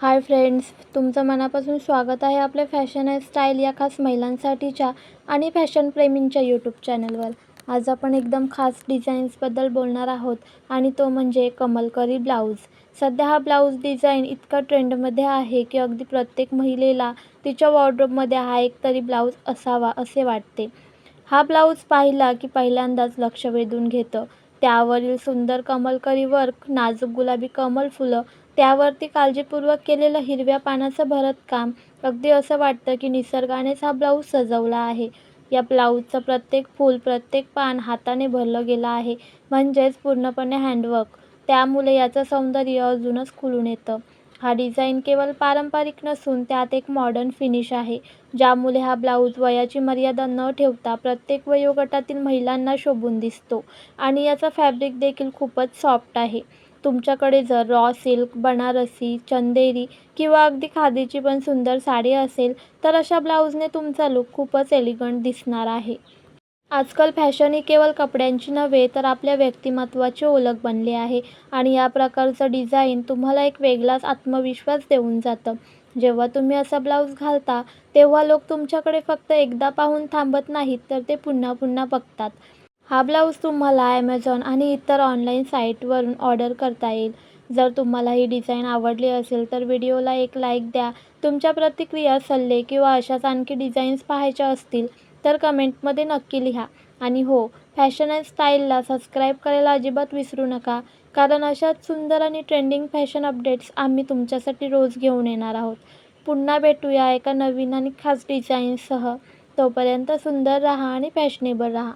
Hi friends तुमचं मनापासून स्वागत आहे आपल्या फॅशन अँड स्टाईल या खास महिलांसाठीच्या आणि फॅशनप्रेमींच्या यूट्यूब चॅनलवर आज आपण एकदम खास डिझाईन्सबद्दल बोलणार आहोत आणि तो म्हणजे कमलकरी ब्लाऊज सध्या हा ब्लाऊज डिझाईन इतका ट्रेंडमध्ये आहे की अगदी प्रत्येक महिलेला तिच्या वॉर्ड्रोबमध्ये हा एक तरी ब्लाऊज असावा असे वाटते. हा ब्लाऊज पाहिला की पहिल्यांदाच लक्ष वेधून घेतं. त्यावरील सुंदर कमलकरी वर्क नाजूक गुलाबी कमल फुलं त्यावरती काळजीपूर्वक केलेलं हिरव्या पानाचं भरतकाम अगदी असं वाटतं की निसर्गानेच हा ब्लाऊज सजवला आहे. या ब्लाऊजचं प्रत्येक फूल प्रत्येक पान हाताने भरलं गेलं आहे. म्हणजेच पूर्णपणे हँडवर्क त्यामुळे याचं सौंदर्य अजूनच खुलून येतं. हा डिझाईन केवळ पारंपरिक नसून त्यात एक मॉडर्न फिनिश आहे ज्यामुळे हा ब्लाऊज वयाची मर्यादा न ठेवता प्रत्येक वयोगटातील महिलांना शोभून दिसतो आणि याचा फॅब्रिक देखील खूपच सॉफ्ट आहे. तुमच्याकडे जर रॉ सिल्क बनारसी चंदेरी किंवा अगदी खादीची पण सुंदर साडी असेल तर अशा ब्लाऊजने तुमचा लुक खूपच एलिगंट दिसणार आहे. आजकाल फॅशन ही केवळ कपड्यांची नव्हे तर आपल्या व्यक्तिमत्त्वाची ओळख बनली आहे. आणि या प्रकारचं डिझाईन तुम्हाला एक वेगळाच आत्मविश्वास देऊन जातं. जेव्हा तुम्ही असा ब्लाऊज घालता तेव्हा लोक तुमच्याकडे फक्त एकदा पाहून थांबत नाहीत तर ते पुन्हा पुन्हा बघतात. हा ब्लाऊज तुम्हाला ॲमेझॉन आणि इतर ऑनलाईन साईटवरून ऑर्डर करता येईल. जर तुम्हाला ही डिझाईन आवडली असेल तर व्हिडिओला एक लाईक द्या. तुमच्या प्रतिक्रिया सल्ले किंवा अशाच आणखी डिझाईन्स पाहायच्या असतील तर कमेंटमध्ये नक्की लिहा. आणि हो फॅशन अँड स्टाईलला सबस्क्राईब करायला अजिबात विसरू नका कारण अशाच सुंदर आणि ट्रेंडिंग फॅशन अपडेट्स आम्ही तुमच्यासाठी रोज घेऊन येणार आहोत. पुन्हा भेटूया एका नवीन आणि खास डिझाईन्ससह. तोपर्यंत सुंदर राहा आणि फॅशनेबल राहा.